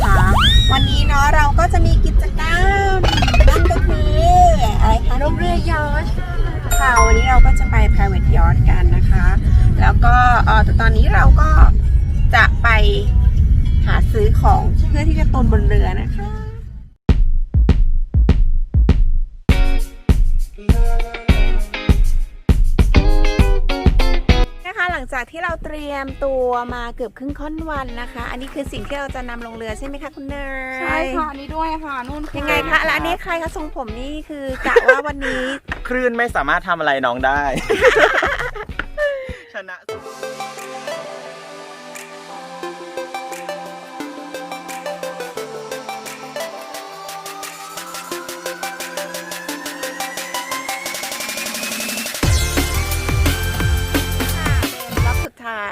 น้อยนะคะ วันนี้เนาะเราก็จะมีกิจกรรมนั่นก็คืออะไรคะลงเรือยอชต์ค่ะวันนี้เราก็จะไป private yacht กันนะคะ แล้วก็เออแต่ตอนนี้เราก็จะไปหาซื้อของเพื่อที่จะตุนบนเรือนะคะ จากที่เราเตรียมตัวมาเกือบครึ่งค่อนวันนะคะ อันนี้คือสิ่งที่เราจะนำลงเรือใช่ไหมคะคุณเนยใช่ค่ะอันนี้ด้วยค่ะนู่นยังไงคะแล้วอันนี้ใครคะทรงผมนี่คือกะว่าวันนี้ คลื่นไม่สามารถทำอะไรน้องได้ ชนะ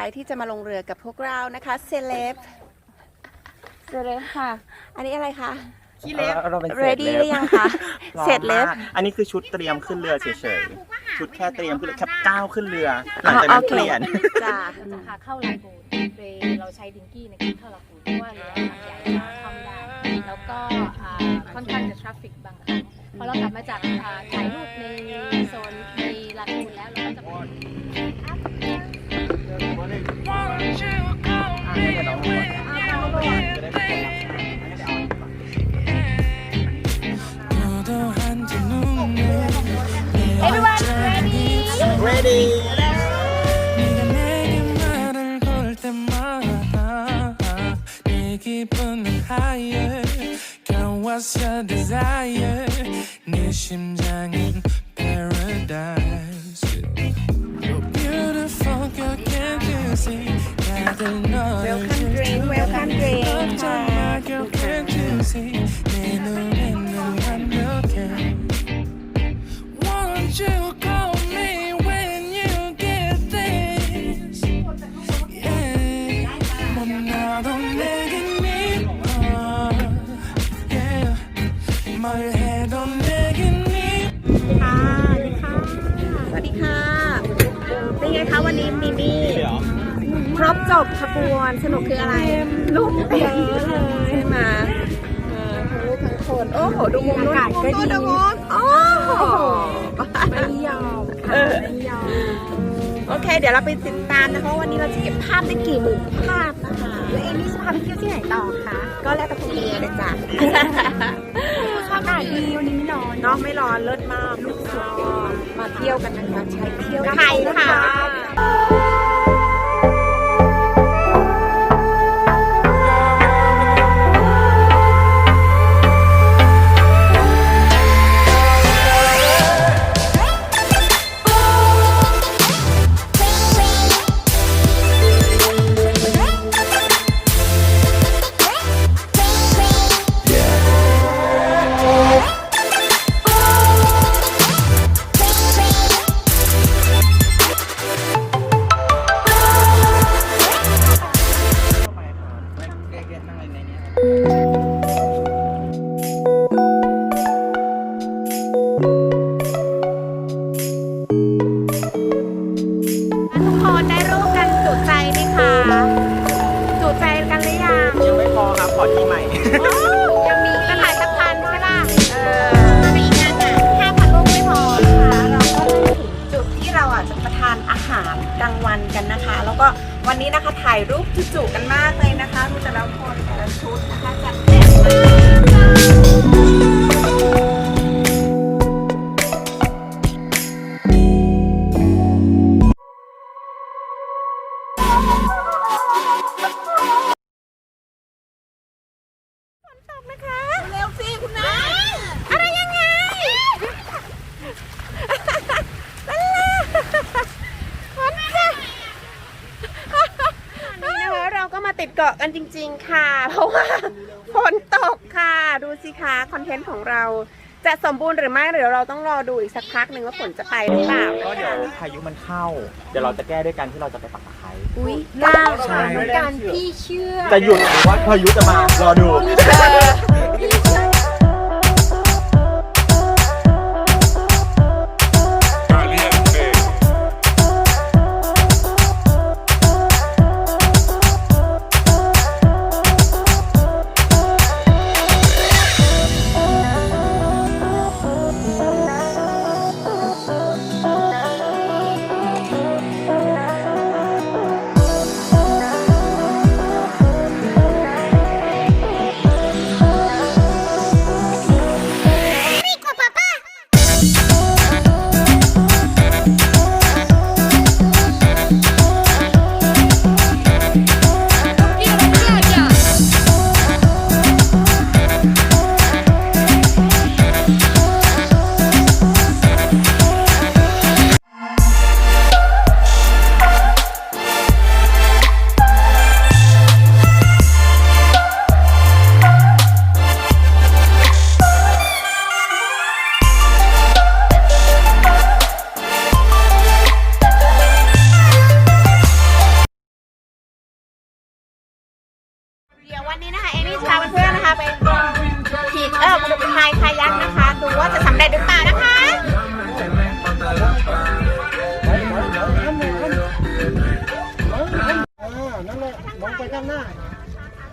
ายที่จะมาลงเรือกับพวกเรานะคะเซเลบเจอเลยค่ะ อันนี้อะไรคะขี้เล็บเราเป็น ready หรือยังคะเสร็จเล็บอันนี้คือชุดเตรียมขึ้นเรือเฉยๆ ชุดแค่เตรียมขึ้นเรือแค่ก้าวขึ้นเรือ หลังจากนั้นโอเคเปลี่ยน จ้าเราจะพาเข้าลากูนโดยเราใช้ดิงกี้ในการเข้าลากูนเพราะว่าเรือลำใหญ่มากเข้าไม่ได้ แล้วก็อ่าค่อนข้างจะทราฟฟิกบางครั้งพอเรากลับมาจากอ่าถ่ายรูปในโซนใน Girl what's your desire 네 심장은 paradise You're beautiful girl can't you see 다들 너를 Welcome drink, welcome drink. 걱정 마 girl can't you see 내 눈에는 완벽해 Won't you call me when you get this? Yeah. 너무나도 내 จบขบวนสนุกคืออะไร ลูกเต็มเลยใช่ไหมเออทั้งลูกทั้งคน โอ้โห ดูมุมนู้นอากาศก็ดีดูมุมโอ้โหไม่ยอมค่ะไม่ยอมโอเค เดี๋ยวเราไปติดตามนะคะว่าวันนี้เราจะเก็บภาพได้กี่มุมภาพนะคะแล้วเอมี่จะพาไปเที่ยวที่ไหนต่อคะก็แล้วแต่คุณเอเลยจ้ะอากาศดีวันนี้ไม่ร้อนน้องไม่ร้อนเลิศมากลูกชอบมาเที่ยวกันนะคะใช้เที่ยวไทยค่ะ นี้นะคะถ่ายรูปจุๆกันมากเลยนะคะดูแต่ละคนแต่ละชุดนะคะจัดเต็มมาก ติดเกาะกันจริง ๆ ค่ะ เพราะว่าฝนตกค่ะ ดูสิคะคอนเทนต์ของเราจะสมบูรณ์หรือไม่เดี๋ยวเราต้องรอดูอีกสักพักหนึ่งว่าฝนจะไปหรือเปล่าก็เดี๋ยวพายุมันเข้า เดี๋ยวเราจะแก้ด้วยกันที่เราจะไปปักตะไคร้อุ้ยก้าวใช่การพี่เชื่อ จะหยุดหรือว่าพายุจะมารอดูเเดี๋ยววันนี้นะคะเอมี่พาเพื่อนนะคะไปขีดเออพายคายักนะคะ ดูว่าจะสำเร็จหรือเปล่านะคะนั่นแหละมองไปข้างหน้า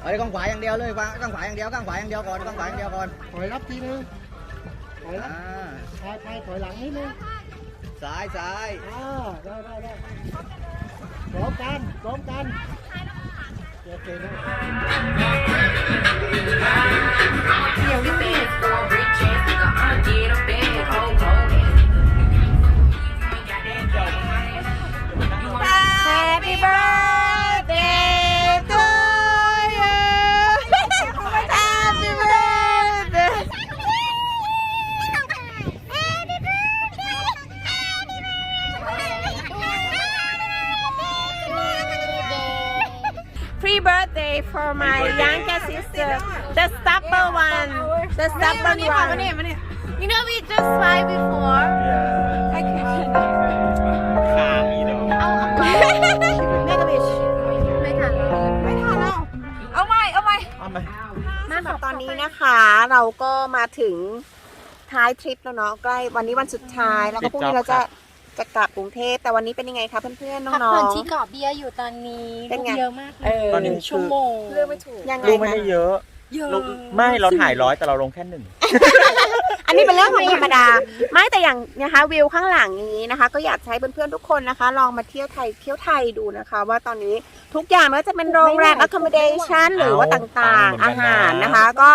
เอ้ยกองขวาอย่างเดียวเลยวางกองขวาอย่างเดียวกองขวาอย่างเดียวก่อนกองขวาอย่างเดียวก่อนถอยรับทีนึงถอยรับอ่าพายพายถอยหลังนิดนึงซ้ายซ้ายอ่าได้ได้ได้พร้อมกันพร้อมกัน โอ Pre birthday for my younger sister the stubborn one the stubborn one You know we just tried before ค้างอีดอก เอาเอาเมกะบิชไม่ทันแล้วไม่ทันแล้วเอาใหม่เอาใหม่เอามามาค่ะตอนนี้นะคะเราก็มาถึงท้ายทริปแล้วเนาะใกล้วันนี้วันสุดท้ายแล้วก็พรุ่งนี้เราจะ จะกลับกรุงเทพแต่วันนี้เป็นยังไงคะเพื่อนๆน้พักอผ่อนง ที่เกาะเบียร์อยู่ตอนนี้เป็นไงเยอะมากเลเอยอตอนนี้ชั่วโมงเรื่องไม่ถูกยังไงลูกไม่คะได้เยอะเยอะลูกไม่เราถ่ายร้อยแต่เราลงแค่หนึ่ง อันนี้เป็นเรื่องของธรรมดา ไม่แต่อย่างนะคะวิวข้างหลังนี้นะคะ ก็อยากจะให้เพื่อนๆทุกคนนะคะ ลองมาเที่ยวไทยเที่ยวไทยดูนะคะ ว่าตอนนี้ทุกอย่างไม่ว่าจะเป็นโรงแรม accommodation หรือว่าต่างๆ อาหารนะคะ ก็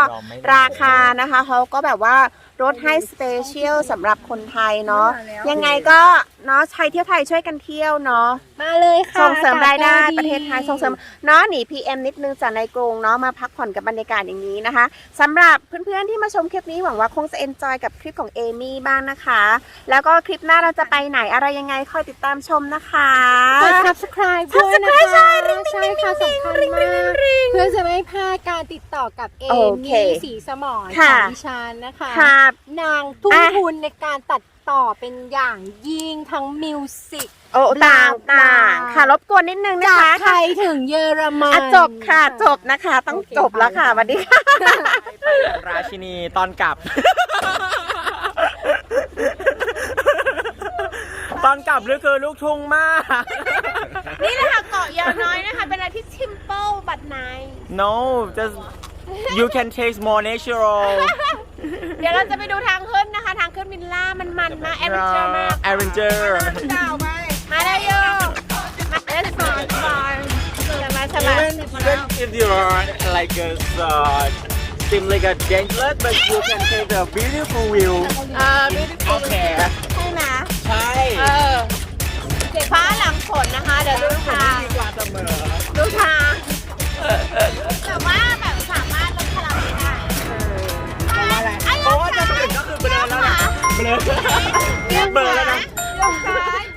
ราคานะคะเขาก็แบบว่า ลดให้สเปเชียลสำหรับคนไทยเนาะยังไงก็เนาะใช้เที่ยวไทยช่วยกันเที่ยวเนาะมาเลยค่ะส่งเสริมรายได้อากาศประเทศไทยส่งเสริมเนาะหนี PM นิดนึงจากในกรุงเนาะมาพักผ่อนกับบรรยากาศอย่างนี้นะคะสำหรับเพื่อนๆที่มาชมคลิปนี้หวังว่าคงจะเอนจอยกับคลิปของเอมี่บ้างนะคะ แล้วก็คลิปหน้าเราจะไปไหนอะไรยังไงคอยติดตามชมนะคะกด subscribe ด้วยนะคะ subscribe ใช่ริ๊งใช่ค่ะริ๊งสำคัญริ๊งริ๊มางกริ๊งเพื่อจะไม่พลาดการติดต่อกับเอโอเคมี่สีสมรขค่ะองดิฉันนะคะครับนางทุ่มอะ ทุนในการตัดต่อเป็นอย่างยิ่งทั้งมิวสิก โอ้ต่างต่างๆค่ะรบกวนนิดนึงนะจากคะไทยถึงเยอรมัน อะจบค่ะจบนะคะ ต้องโอเคจบแล้วค่ะสวัสดีค่ะ ราชินีตอนกลับ ตอนกลับนี่คือลูกทุ่งมาก นี่แหละค่ะเกาะยาวน้อยนะคะ เป็นอะไรที่ simple but nice no just you can taste more natural เดี๋ยวเราจะไปดูทางขึ้นนะคะ ทางขึ้นวิลล่ามันมันมากแอดเวนเจอร์มาก adventure เก่าไปมาได้โยมาเอสฟอนฟอนสบายสบาย even even if you are like a uh, seem like a dangerous but you can take a beautiful view เออไม่ได้ okay ใช่ไหมใช่เออฟ้าหลังฝนนะคะ เดี๋ยวดูทางดีกว่าเสมอ ดูทาง เพราะว่าจะถึงก็คือเบลอแล้วนะเบลอเบลอแล้วนะยกซ้าย